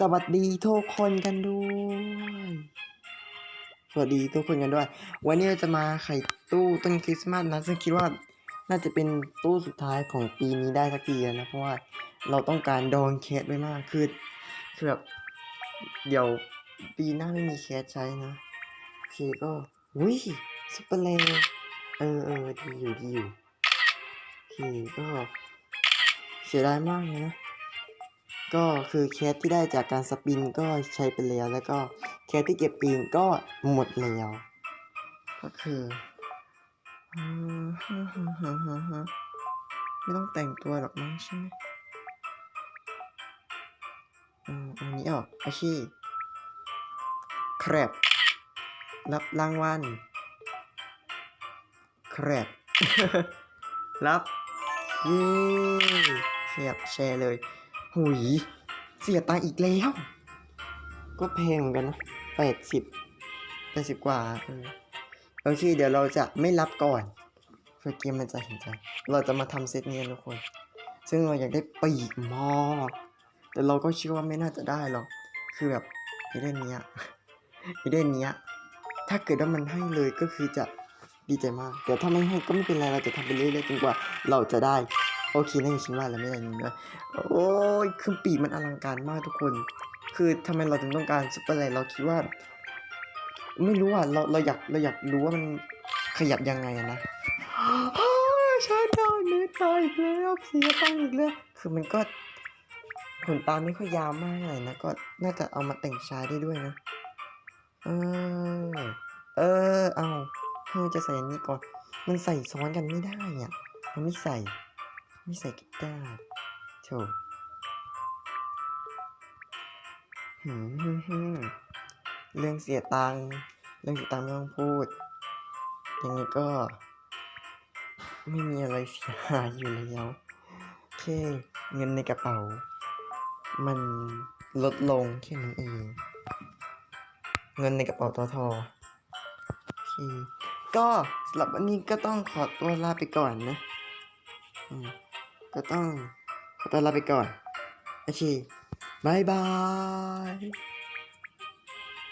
สวัสดีทุกคนกันด้วยสวัสดีทุกคนกันด้วย วันนี้เราจะมาไขตู้ต้นคริสต์มาสนะซึ่งคิดว่าน่าจะเป็นตู้สุดท้ายของปีนี้ได้สักทีแล้วนะเพราะว่าเราต้องการดองแคสไว้มากคือคือแบบเดี๋ยวปีหน้าไม่มีแคสใช้นะโอเคก็อุ้ยซุปเปอร์เลเออเออดีอยู่ดีอยู่โอเคก็เสียดายมากเลยนะ ก็คือแคสที่ได้จากการสปินก็ใช้ไปแล้ว แล้วก็แคสที่เก็บปีนก็หมดแล้ว ก็คือไม่ต้องแต่งตัวหรอกมั้งใช่ไหมอืมอันนี้ออกโอเคครับรับรางวัลครับรับเย้เสียบแชร์เลย หุย เสียตังค์อีกแล้ว ก็แพงเหมือนกันนะแปดสิบแปดสิบกว่าเออโอเค เดี๋ยวเราจะไม่รับก่อนเพื่อเกมมันจะเห็นใจ เราจะมาทำเซตนี้ทุกคน ซึ่งเราอยากได้ปีกมากแต่เราก็เชื่อว่าไม่น่าจะได้หรอก คือแบบไอเดนเนี้ยไอเดนเนี้ย ถ้าเกิดว่ามันให้เลยก็คือจะดีใจมาก แต่ถ้าไม่ให้ก็ไม่เป็นไร เราจะทำไปเรื่อยๆจนกว่าเราจะได้ อเคนั่นฉันว่าแล้วไม่ได้ยินด้วยโอ้ยคือปีกมันอลังการมากทุกคน คือทำไมเราถึงต้องการซุปเปอร์ไลท์เราคิดว่า ไม่รู้อะเราเราอยากเราอยากรู้ว่ามันขยับยังไงอะนะอ้าวฉันโดนเนื้อตายอีกแล้วเสียตังอีกแล้วคือมันก็ขนตาไม่ค่อยยาวมากเลยนะก็น่าจะเอามาแต่งชายได้ด้วยนะ เออ เออ เอาเฮ้ยจะใส่อันนี้ก่อน มันใส่ซ้อนกันไม่ได้อะมันไม่ใส่ ไม่ใส่กีตาร์โถหืมหืมหืมเรื่องเสียตังค์เรื่องเสียตังค์ไม่ต้องพูด ยังไงก็ ไม่มีอะไรเสียหายอยู่แล้วแค่เงินในกระเป๋า มันลดลงแค่นั้นเอง เงินในกระเป๋าตอทอโอเคก็สำหรับวันนี้ก็ต้องขอตัวลาไปก่อนนะ อืม ก็ต้องขอตัวลาไปก่อน โอเคบายบาย